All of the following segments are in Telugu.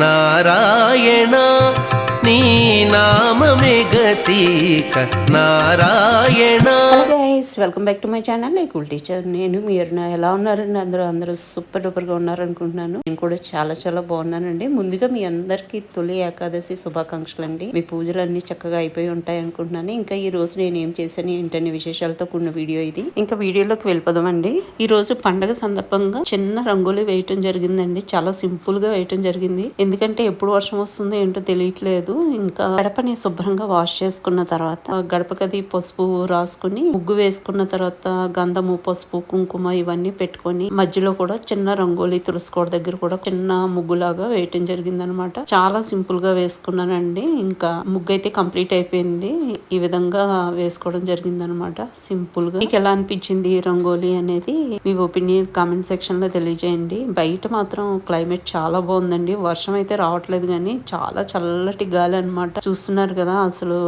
నారాయణ నీ నామమే గతీక Narayana. Guys welcome back to my channel cool teacher నేను మీరు నా- ఎలా ఉన్నారండి? అందరూ అందరూ సూపర్ డూపర్గా ఉన్నారనుకుంటున్నాను. నేను కూడా చాలా చాలా బాగున్నానండి. ముందుగా మీ అందరికీ తొలి ఏకాదశి శుభాకాంక్షలు అండి మీ పూజలు అన్ని చక్కగా అయిపోయి ఉంటాయి అనుకుంటున్నాను ఇంకా ఈ రోజు నేను ఏం చేశాను ఏంటనే విశేషాలతో కూడిన వీడియో ఇది. ఇంకా వీడియోలోకి వెళ్ళిపోదామండి. ఈ రోజు పండగ సందర్భంగా చిన్న రంగులు వేయటం జరిగిందండి. చాలా సింపుల్గా వేయటం జరిగింది. ఎందుకంటే ఎప్పుడు వర్షం వస్తుందో ఏంటో తెలియట్లేదు. ఇంకా గడపని శుభ్రంగా వాష్ చేసుకున్న తర్వాత గడపకది పసుపు రాసుకుని ముగ్గు వేసుకున్న తర్వాత గంధము పసుపు కుంకుమ ఇవన్నీ పెట్టుకొని మధ్యలో కూడా చిన్న రంగోలి తులసికోట దగ్గర కూడా చిన్న ముగ్గులాగా వేయటం జరిగింది అనమాట చాలా సింపుల్గా వేసుకున్నానండి. ఇంకా ముగ్గు అయితే కంప్లీట్ అయిపోయింది. ఈ విధంగా వేసుకోవడం జరిగింది అనమాట సింపుల్గా. మీకు ఎలా అనిపించింది రంగోలీ రంగోలి అనేది? మీ ఒపీనియన్ కామెంట్ సెక్షన్లో తెలియజేయండి. బయట మాత్రం క్లైమేట్ చాలా బాగుందండి. వర్షం అయితే రావట్లేదు కానీ చాలా చల్లటి గాలి అన్నమాట చూస్తున్నారు కదా అసలు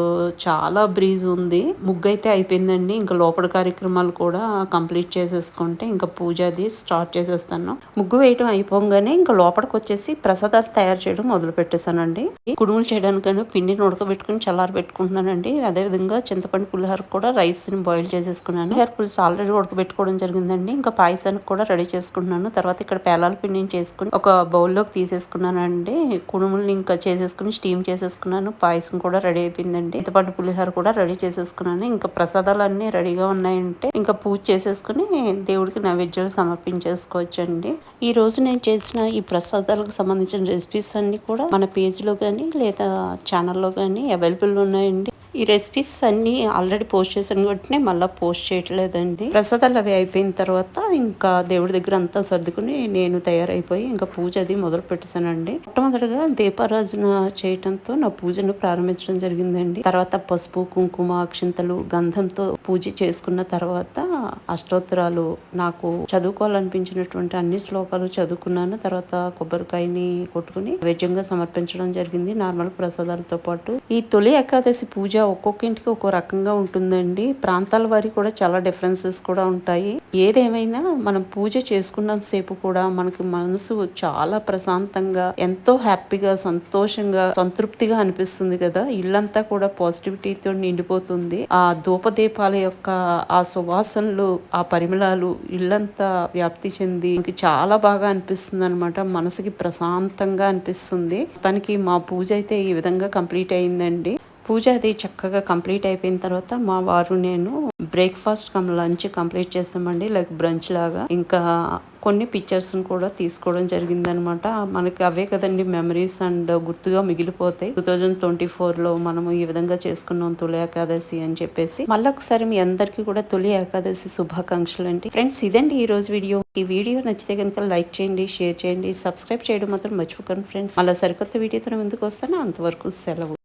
చాలా బ్రీజ్ ఉంది. ముగ్గు అయితే అయిపోయిందండి. ఇంకా లోపల కార్యక్రమాలు కూడా కంప్లీట్ చేసేసుకుంటే ఇంకా పూజ అది స్టార్ట్ చేసేస్తాను. ముగ్గు వేయటం అయిపోగానే ఇంకా లోపలికి వచ్చేసి ప్రసాదాలు తయారు చేయడం మొదలు పెట్టేశానండి. కుడుములు చేయడానికని పిండిని ఉడకబెట్టుకుని చల్లారి పెట్టుకుంటున్నానండి. అదే విధంగా చింతపండు పులిహోర కూడా రైస్ని బాయిల్ చేసేసుకున్నాను. హెయిర్ పులుసు ఆల్రెడీ ఉడకబెట్టుకోవడం జరిగిందండి. ఇంకా పాయసానికి కూడా రెడీ చేసుకుంటున్నాను. తర్వాత ఇక్కడ పేలాల పిండిని చేసుకుని ఒక బౌల్లోకి తీసేసుకున్నానండి. కుడుముల్ని ఇంకా చేసేసుకుని స్టీమ్ చేసేసుకున్నాను. పాయసం కూడా రెడీ అయిపోయిందండి. చింతపండు పులిహోర కూడా రెడీ చేసేసుకున్నాను. ఇంకా ప్రసాదాలు అన్ని రెడీగా ఉన్నాయంటే ఇంకా పూజ చేసేసుకుని దేవుడికి నైవేద్యాలు సమర్పించేసుకోవచ్చండి. ఈ రోజు నేను చేసిన ఈ ప్రసాదాలకు సంబంధించిన రెసిపీస్ అన్ని కూడా మన పేజ్లో కానీ లేదా ఛానల్లో కానీ అవైలబుల్ ఉన్నాయండి. ఈ రెసిపీస్ అన్నీ ఆల్రెడీ పోస్ట్ చేశాను కాబట్టి మళ్ళీ పోస్ట్ చేయట్లేదండి. ప్రసాదాలు అవి అయిపోయిన తర్వాత ఇంకా దేవుడి దగ్గర అంతా సర్దుకుని నేను తయారైపోయి ఇంకా పూజ అది మొదలు పెట్టేశానండి. మొట్టమొదటిగా దీపారాజన చేయటంతో నా పూజను ప్రారంభించడం జరిగిందండి. తర్వాత పసుపు కుంకుమ అక్షింతలు గంధంతో పూజ చేసుకున్న తర్వాత అష్టోత్తరాలు నాకు చదువుకోవాలనిపించినటువంటి అన్ని శ్లోకాలు చదువుకున్నాను. తర్వాత కొబ్బరికాయని కొట్టుకుని నైవేద్యంగా సమర్పించడం జరిగింది నార్మల్ ప్రసాదాలతో పాటు. ఈ తొలి ఏకాదశి పూజ ఒక్కొక్క ఇంటికి ఒక్కో రకంగా ఉంటుందండి. ప్రాంతాల వారి కూడా చాలా డిఫరెన్సెస్ కూడా ఉంటాయి. ఏదేమైనా మనం పూజ చేసుకున్నంత సేపు కూడా మనకి మనసు చాలా ప్రశాంతంగా ఎంతో హ్యాపీగా సంతోషంగా సంతృప్తిగా అనిపిస్తుంది కదా. ఇల్లంతా కూడా పాజిటివిటీతో నిండిపోతుంది. ఆ ధూపదీపాల యొక్క ఆ సువాసనలు ఆ పరిమళాలు ఇల్లంతా వ్యాప్తి చెంది చాలా బాగా అనిపిస్తుంది అనమాట మనసుకి ప్రశాంతంగా అనిపిస్తుంది. తనకి మా పూజ అయితే ఈ విధంగా కంప్లీట్ అయిందండి. పూజ అది చక్కగా కంప్లీట్ అయిపోయిన తర్వాత మా వారు నేను బ్రేక్ఫాస్ట్ కమ్ లంచ్ కంప్లీట్ చేస్తామండి లైక్ బ్రంచ్ లాగా. ఇంకా కొన్ని పిక్చర్స్ కూడా తీసుకోవడం జరిగింది అనమాట మనకి అవే కదండి మెమరీస్ అండ్ గుర్తుగా మిగిలిపోతాయి. టూ థౌజండ్ ట్వంటీ ఫోర్లో మనము ఈ విధంగా చేసుకున్నాం తొలి ఏకాదశి అని చెప్పేసి. మళ్ళీ ఒకసారి మీ అందరికీ కూడా తొలి ఏకాదశి శుభాకాంక్షలు అండి. ఫ్రెండ్స్ ఇదండి ఈ రోజు వీడియో. ఈ వీడియో నచ్చితే కనుక లైక్ చేయండి షేర్ చేయండి సబ్స్క్రైబ్ చేయడం మాత్రం మర్చిపోకండి ఫ్రెండ్స్. మళ్ళీ సరికొత్త వీడియోతో ముందుకు వస్తాను. అంతవరకు సెలవు.